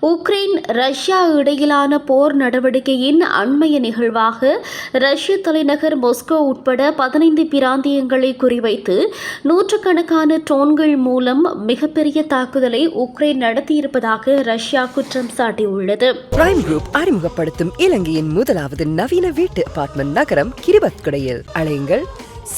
Ukraine Russia இடையிலான போர் நடவடிக்கையின் அண்மைய நிகழ்வாக ரஷ்ய தலைநகர் மொஸ்கோ உட்பட பதினைந்து பிராந்தியங்களை குறிவைத்து நூற்றுக்கணக்கான ட்ரோன்கள் மூலம் மிகப்பெரிய தாக்குதலை உக்ரைன் நடத்தியிருப்பதாக ரஷ்யா குற்றம் சாட்டியுள்ளது. பிரைம் குரூப் அறிமுகப்படுத்தும் இலங்கையின் முதலாவது நவீன வீட்டு அபார்ட்மெண்ட் நகரம் கிரிபத்குடையில். அலையுங்கள்.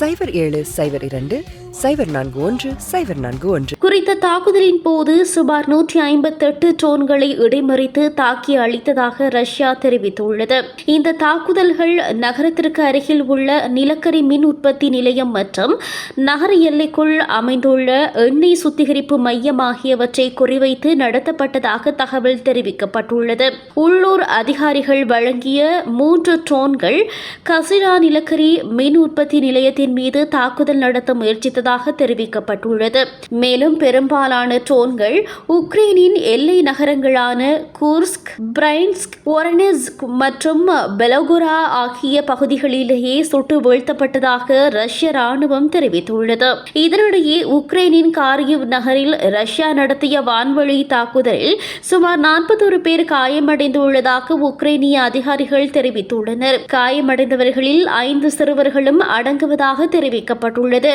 சைபர் ஏழு சைபர் இரண்டு சைபர் நான்கு ஒன்று சைபர் நான்கு ஒன்று. குறித்த தாக்குதலின் போது சுமார் நூற்றி ஐம்பத்தெட்டு ட்ரோன்களை இடைமறித்து தாக்கி அளித்ததாக ரஷ்யா தெரிவித்துள்ளது. இந்த தாக்குதல்கள் நகரத்திற்கு அருகில் உள்ள நிலக்கரி மின் உற்பத்தி நிலையம் மற்றும் நகர எல்லைக்குள் அமைந்துள்ள எண்ணெய் சுத்திகரிப்பு மையம் ஆகியவற்றை குறிவைத்து நடத்தப்பட்டதாக தகவல் தெரிவிக்கப்பட்டுள்ளது. உள்ளூர் அதிகாரிகள் வழங்கிய மூன்று ட்ரோன்கள் கசிரா நிலக்கரி மின் உற்பத்தி நிலையத்தின் மீது தாக்குதல் நடத்த முயற்சித்ததாக தெரிவிக்கப்பட்டுள்ளது. மேலும் பெரும்பாலான ட்ரோன்கள் உக்ரைனின் எல்லை நகரங்களான கூர்ஸ்க் பிரைன்ஸ்க் ஒரனெஸ்க் மற்றும் பெலகுரா ஆகிய பகுதிகளிலேயே சுட்டு வீழ்த்தப்பட்டதாக ரஷ்ய ராணுவம் தெரிவித்துள்ளது. இதனிடையே உக்ரைனின் காரியவ் நகரில் ரஷ்யா நடத்திய வான்வழி தாக்குதலில் சுமார் நாற்பத்தொரு பேர் காயமடைந்துள்ளதாக உக்ரைனிய அதிகாரிகள் தெரிவித்துள்ளனர். காயமடைந்தவர்களில் ஐந்து சிறுவர்களும் அடங்குவதாக தெரிவிக்கப்பட்டுள்ளது.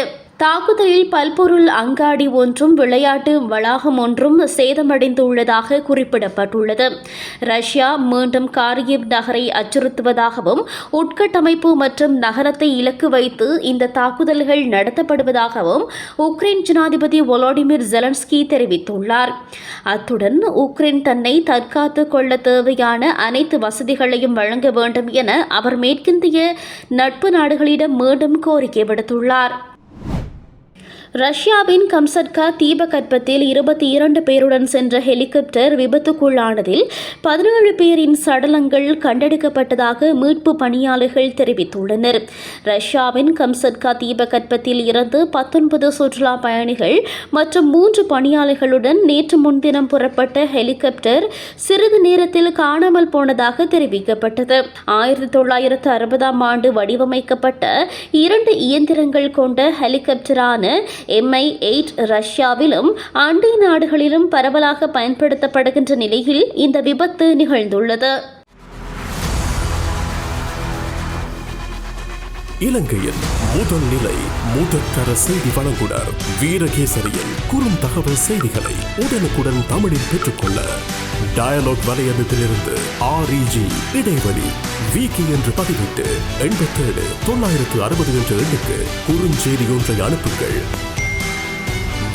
தாக்குதலில் பல்பொருள் அங்காடி ஒன்றும் விளையாட்டு வளாகம் ஒன்றும் சேதமடைந்துள்ளதாக குறிப்பிடப்பட்டுள்ளது. ரஷ்யா மீண்டும் காரியப் நகரை அச்சுறுத்துவதாகவும் உட்கட்டமைப்பு மற்றும் நகரத்தை இலக்கு வைத்து இந்த தாக்குதல்கள் நடத்தப்படுவதாகவும் உக்ரைன் ஜனாதிபதி ஒலோடிமிர் ஜெலன்ஸ்கி தெரிவித்துள்ளார். அத்துடன் உக்ரைன் தன்னை தற்காத்துக் கொள்ள தேவையான அனைத்து வசதிகளையும் வழங்க வேண்டும் என அவர் மேற்கிந்திய நட்பு நாடுகளிடம் மீண்டும் கோரிக்கை விடுத்துள்ளார். ரஷ்யாவின் கம்சட்கா தீபகற்பத்தில் இருபத்தி இரண்டு பேருடன் சென்ற ஹெலிகாப்டர் விபத்துக்குள்ளானதில் பதினேழு பேரின் சடலங்கள் கண்டெடுக்கப்பட்டதாக மீட்பு பணியாளர்கள் தெரிவித்துள்ளனர். ரஷ்யாவின் கம்சட்கா தீபகற்பத்தில் இருந்து பத்தொன்பது சுற்றுலா பயணிகள் மற்றும் மூன்று பணியாளர்களுடன் நேற்று முன்தினம் புறப்பட்ட ஹெலிகாப்டர் சிறிது நேரத்தில் காணாமல் போனதாக தெரிவிக்கப்பட்டது. ஆயிரத்தி தொள்ளாயிரத்து அறுபதாம் ஆண்டு வடிவமைக்கப்பட்ட இரண்டு இயந்திரங்கள் கொண்ட ஹெலிகாப்டரான எம்ஐ எயிட் ரஷ்யாவிலும் அண்டை நாடுகளிலும் பரவலாக பயன்படுத்தப்படுகின்ற நிலையில் இந்த விபத்து நிகழ்ந்துள்ளது. இலங்கையின் முதல் நிலை முதற்கர செய்தி வழங்குனர் வீரகேசரியின் குறும் தகவல் செய்திகளை உடனுக்குடன் தமிழில் பெற்றுக்கொள்ள டயலாக் வலையமைப்பிலிருந்து ஆர்இஜி இடைவெளி விகி என்று பதிவிட்டு எண்பத்தேழு தொள்ளாயிரத்து அறுபது என்ற எண்ணுக்கு குறுஞ்செய்தி ஒன்றை அனுப்புங்கள்.